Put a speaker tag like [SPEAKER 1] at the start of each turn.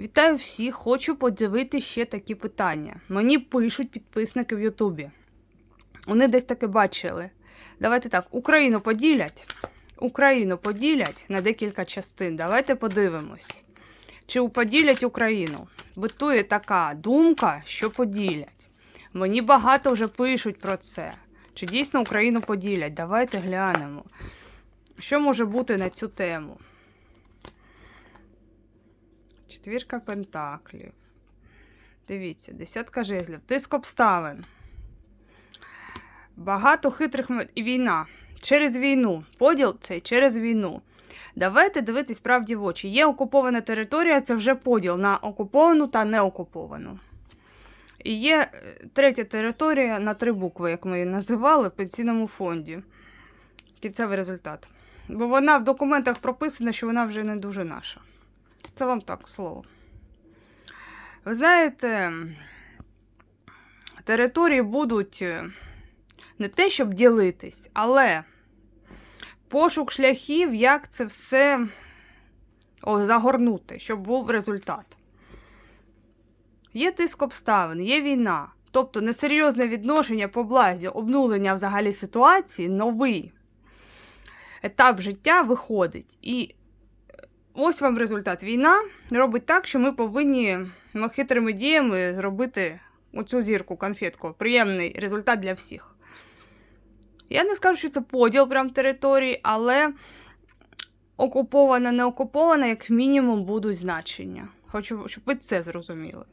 [SPEAKER 1] Вітаю всіх! Хочу подивити ще такі питання. Мені пишуть підписники в Ютубі. Вони десь таке бачили. Давайте так, Україну поділять. Україну поділять на декілька частин. Давайте подивимось. Чи поділять Україну? Битує така думка, що поділять. Мені багато вже пишуть про це. Чи дійсно Україну поділять? Давайте глянемо. Що може бути на цю тему? Четвірка пентаклів. Дивіться, десятка жезлів. Тиск обставин. Багато хитрих і війна. Через війну. Поділ цей через війну. Давайте дивитись правді в очі. Є окупована територія, це вже поділ на окуповану та неокуповану. І є е, третя територія на три букви, як ми її називали, в пенсійному фонді. Кінцевий результат. Бо вона в документах прописана, що вона вже не дуже наша. Це вам так слово. Ви знаєте, території будуть е, не те, щоб ділитись, але пошук шляхів, як це все загорнути, щоб був результат. Є тиск обставин, є війна. Тобто несерйозне відношення по блазі, обнулення взагалі ситуації, новий етап життя виходить. І ось вам результат. Війна робить так, що ми повинні ну, хитрими діями зробити оцю зірку, конфетку. Приємний результат для всіх. Я не скажу, що це поділ прям території, але окупована, не окупована, як мінімум, будуть значення. Хочу, щоб ви це зрозуміли.